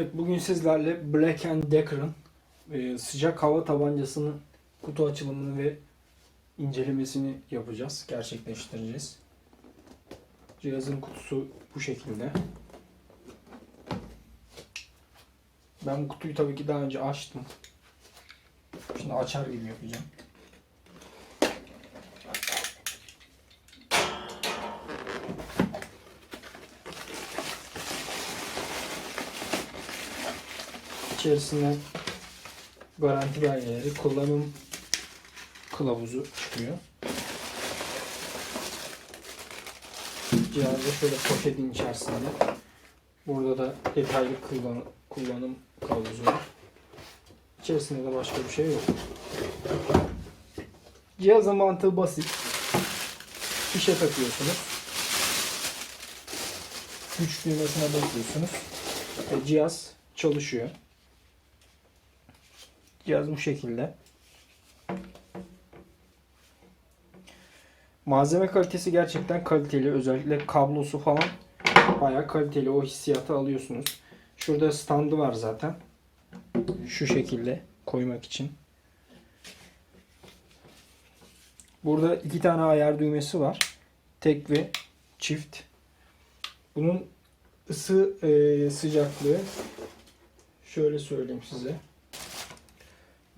Evet bugün sizlerle Black Decker'ın e, sıcak hava tabancasının kutu açılımını ve incelemesini yapacağız, gerçekleştireceğiz. Cihazın kutusu bu şekilde. Ben bu kutuyu tabii ki daha önce açtım. Şimdi açar gibi yapacağım. İçerisinde garanti belgeleri, kullanım kılavuzu çıkıyor. Cihazda şöyle poşetin içerisinde. Burada da detaylı kullanım, kullanım kılavuzu var. İçerisinde de başka bir şey yok. Cihazın mantığı basit. Fişe takıyorsunuz. Güç düğmesine basıyorsunuz. Ve cihaz çalışıyor. Cihaz bu şekilde. Malzeme kalitesi gerçekten kaliteli. Özellikle kablosu falan bayağı kaliteli. O hissiyatı alıyorsunuz. Şurada standı var zaten. Şu şekilde koymak için. Burada iki tane ayar düğmesi var. Tek ve çift. Bunun ısı e, sıcaklığı şöyle söyleyeyim size.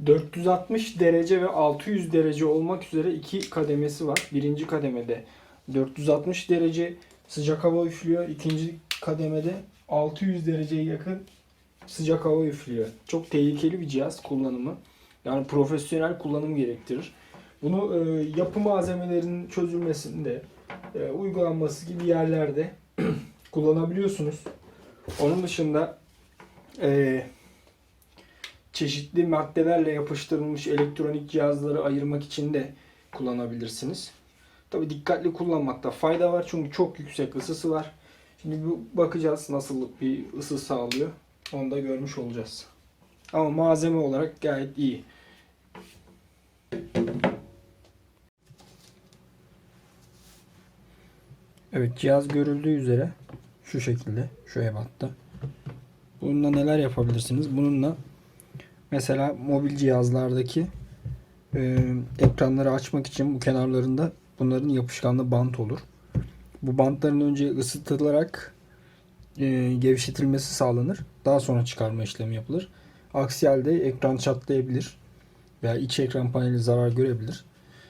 460 derece ve 600 derece olmak üzere iki kademesi var. Birinci kademede 460 derece sıcak hava üflüyor. İkinci kademede 600 dereceye yakın sıcak hava üflüyor. Çok tehlikeli bir cihaz kullanımı. Yani profesyonel kullanım gerektirir. Bunu e, yapı malzemelerinin çözülmesinde, e, uygulanması gibi yerlerde kullanabiliyorsunuz. Onun dışında e, çeşitli maddelerle yapıştırılmış elektronik cihazları ayırmak için de kullanabilirsiniz. Tabi dikkatli kullanmakta fayda var çünkü çok yüksek ısısı var. Şimdi bu bakacağız nasıl bir ısı sağlıyor. Onu da görmüş olacağız. Ama malzeme olarak gayet iyi. Evet cihaz görüldüğü üzere şu şekilde şu ebatta. Bununla neler yapabilirsiniz? Bununla mesela mobil cihazlardaki e, ekranları açmak için bu kenarlarında bunların yapışkanlı bant olur. Bu bantların önce ısıtılarak e, gevşetilmesi sağlanır. Daha sonra çıkarma işlemi yapılır. Aksi halde ekran çatlayabilir veya iç ekran paneli zarar görebilir.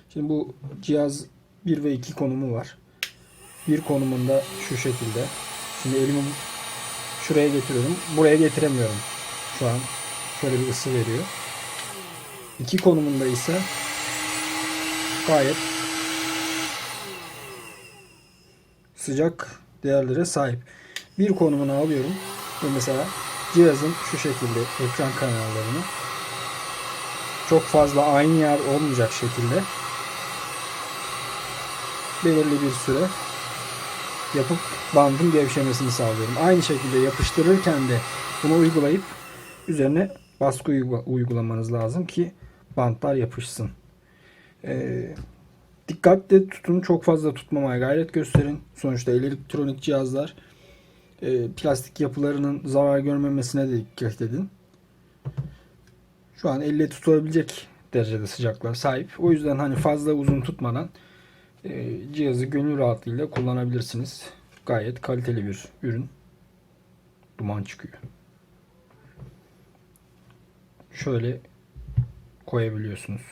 Şimdi bu cihaz 1 ve 2 konumu var. Bir konumunda şu şekilde. Şimdi elimi şuraya getiriyorum. Buraya getiremiyorum. Şu an şöyle bir ısı veriyor. İki konumunda ise gayet sıcak değerlere sahip. Bir konumunu alıyorum ve mesela cihazın şu şekilde ekran kanallarını çok fazla aynı yer olmayacak şekilde belirli bir süre yapıp bandın gevşemesini sağlıyorum. Aynı şekilde yapıştırırken de bunu uygulayıp üzerine baskı uygulamanız lazım ki bantlar yapışsın. Ee, dikkatli tutun. Çok fazla tutmamaya gayret gösterin. Sonuçta elektronik cihazlar e, plastik yapılarının zarar görmemesine de dikkat edin. Şu an elle tutulabilecek derecede sıcaklığa sahip. O yüzden hani fazla uzun tutmadan e, cihazı gönül rahatlığıyla kullanabilirsiniz. Gayet kaliteli bir ürün. Duman çıkıyor. Şöyle koyabiliyorsunuz.